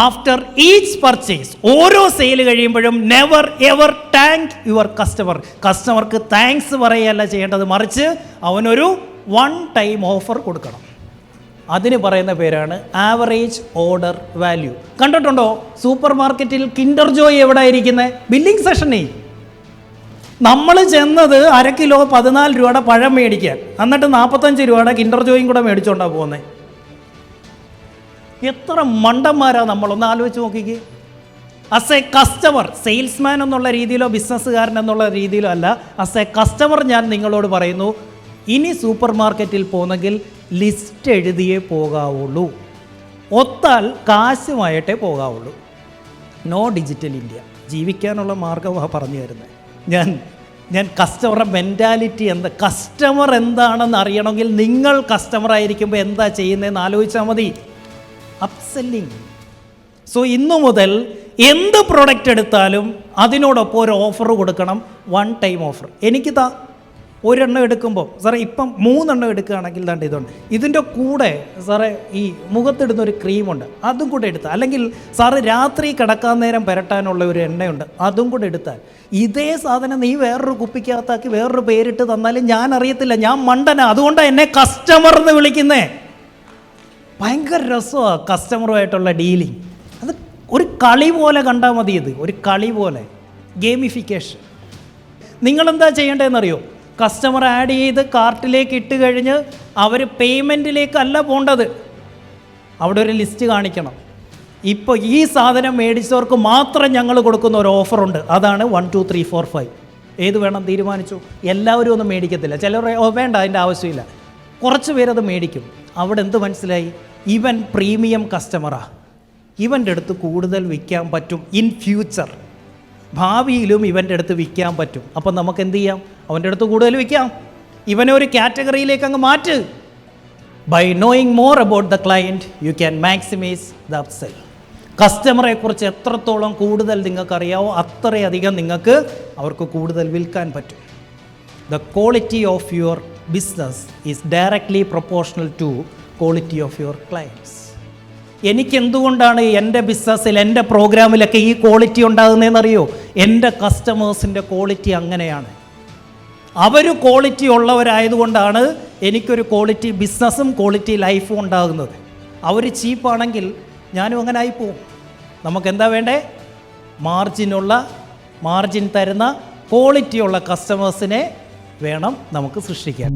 After each purchase ഓരോ sale കഴിയുമ്പോഴും never ever thank your customer കസ്റ്റമർക്ക് താങ്ക്സ് പറയുകയല്ല ചെയ്യേണ്ടത്. മറിച്ച് അവനൊരു വൺ ടൈം ഓഫർ കൊടുക്കണം. അതിന് പറയുന്ന പേരാണ് ആവറേജ് ഓർഡർ വാല്യൂ കണ്ടിട്ടുണ്ടോ? സൂപ്പർ മാർക്കറ്റിൽ കിൻഡർ ജോയ് എവിടെ ഇരിക്കുന്നത് ബില്ലിംഗ് സെഷനേ നമ്മൾ ചെന്നത് അര കിലോ പതിനാല് രൂപയുടെ പഴം മേടിക്കാൻ. എന്നിട്ട് നാൽപ്പത്തഞ്ച് രൂപയുടെ കിൻഡർ ജോയും കൂടെ മേടിച്ചുകൊണ്ടാണ് പോകുന്നത് എത്ര മണ്ടന്മാരാണ് നമ്മളൊന്ന് ആലോചിച്ച് നോക്കിക്കേ. അസ് എ കസ്റ്റമർ സെയിൽസ്മാൻ എന്നുള്ള രീതിയിലോ ബിസിനസ്സുകാരൻ എന്നുള്ള രീതിയിലോ അല്ല. അസ് എ കസ്റ്റമർ ഞാൻ നിങ്ങളോട് പറയുന്നു ഇനി സൂപ്പർ മാർക്കറ്റിൽ പോകുന്നെങ്കിൽ ലിസ്റ്റ് എഴുതിയേ പോകാവുള്ളൂ. ഒത്താൽ കാശുമായിട്ടേ പോകാവുള്ളൂ. നോ ഡിജിറ്റൽ ഇന്ത്യ ജീവിക്കാനുള്ള മാർഗമാണ് പറഞ്ഞു തരുന്നത് ഞാൻ ഞാൻ കസ്റ്റമറുടെ മെന്റാലിറ്റി എന്താ കസ്റ്റമർ എന്താണെന്ന് അറിയണമെങ്കിൽ നിങ്ങൾ കസ്റ്റമർ ആയിരിക്കുമ്പോൾ എന്താ ചെയ്യുന്നതെന്ന് ആലോചിച്ചാൽ മതി. അപ്സെല്ലിങ് സോ ഇന്നു മുതൽ എന്ത് പ്രൊഡക്റ്റ് എടുത്താലും അതിനോടൊപ്പം ഒരു ഓഫർ കൊടുക്കണം. വൺ ടൈം ഓഫർ എനിക്ക് താ ഒരെണ്ണം എടുക്കുമ്പോൾ സാറേ ഇപ്പം മൂന്നെണ്ണം എടുക്കുകയാണെങ്കിൽ ദാണ്ട് ഇതുണ്ട്. ഇതിന്റെ കൂടെ സാറേ ഈ മുഖത്തിടുന്ന ഒരു ക്രീമുണ്ട്. അതും കൂടെ എടുത്താൽ അല്ലെങ്കിൽ സാറ് രാത്രി കിടക്കാൻ നേരം പുരട്ടാനുള്ള ഒരു എണ്ണയുണ്ട്. അതും കൂടെ എടുത്താൽ. ഇതേ സാധനം നീ വേറൊരു കുപ്പിക്കകത്താക്കി വേറൊരു പേരിട്ട് തന്നാലും ഞാൻ അറിയത്തില്ല. ഞാൻ മണ്ടനാ. അതുകൊണ്ടാണ് എന്നെ കസ്റ്റമർ എന്ന് വിളിക്കുന്നേ. ഭയങ്കര രസമാണ് കസ്റ്റമറുമായിട്ടുള്ള ഡീലിങ് അത് ഒരു കളി പോലെ കണ്ടാൽ മതി ഇത്. ഒരു കളി പോലെ. ഗെയിമിഫിക്കേഷൻ നിങ്ങളെന്താ ചെയ്യേണ്ടതെന്നറിയോ? കസ്റ്റമർ ആഡ് ചെയ്ത് കാർട്ടിലേക്ക് ഇട്ട് കഴിഞ്ഞ് അവർ പേയ്മെന്റിലേക്കല്ല പോണ്ടത്. അവിടെ ഒരു ലിസ്റ്റ് കാണിക്കണം. ഇപ്പോൾ ഈ സാധനം മേടിച്ചവർക്ക് മാത്രം ഞങ്ങൾ കൊടുക്കുന്ന ഒരു ഓഫറുണ്ട് അതാണ് one two three four five ഏത് വേണം തീരുമാനിച്ചു? എല്ലാവരും ഒന്നും മേടിക്കത്തില്ല. ചിലർ "ഓ, വേണ്ട അതിന്റെ ആവശ്യമില്ല. കുറച്ച് പേരത് മേടിക്കും. അവിടെ എന്ത് മനസ്സിലായി? ഇവൻ പ്രീമിയം കസ്റ്റമറാ. ഇവന്റെ അടുത്ത് കൂടുതൽ വിൽക്കാൻ പറ്റും ഇൻ ഫ്യൂച്ചർ. ഭാവിയിലും ഇവന്റെ അടുത്ത് വിൽക്കാൻ പറ്റും. അപ്പം നമുക്ക് എന്ത് ചെയ്യാം? അവന്റെ അടുത്ത് കൂടുതൽ വിൽക്കാം. ഇവനെ ഒരു കാറ്റഗറിയിലേക്ക് അങ്ങ് മാറ്റ്. By knowing more about the client you can maximise the upsell കസ്റ്റമറെ കുറിച്ച് എത്രത്തോളം കൂടുതൽ നിങ്ങൾക്കറിയാവോ അത്രയധികം നിങ്ങൾക്ക് അവർക്ക് കൂടുതൽ വിൽക്കാൻ പറ്റും. The quality of your business is directly proportional to quality of your clients എനിക്കെന്തുകൊണ്ടാണ് എന്റെ ബിസിനസ്സിൽ എന്റെ പ്രോഗ്രാമിലൊക്കെ ഈ ക്വാളിറ്റി ഉണ്ടാകുന്നതെന്നറിയോ? എന്റെ കസ്റ്റമേഴ്സിന്റെ ക്വാളിറ്റി അങ്ങനെയാണ്. അവർ ക്വാളിറ്റി ഉള്ളവരായതുകൊണ്ടാണ് എനിക്കൊരു ക്വാളിറ്റി ബിസിനസ്സും ക്വാളിറ്റി ലൈഫും ഉണ്ടാകുന്നത്. അവർ ചീപ്പാണെങ്കിൽ ഞാനും അങ്ങനെ ആയിപ്പോവും. നമുക്കെന്താ വേണ്ടേ? മാർജിനുള്ള മാർജിൻ തരുന്ന ക്വാളിറ്റിയുള്ള കസ്റ്റമേഴ്സിനെ വേണം നമുക്ക് സൃഷ്ടിക്കാൻ.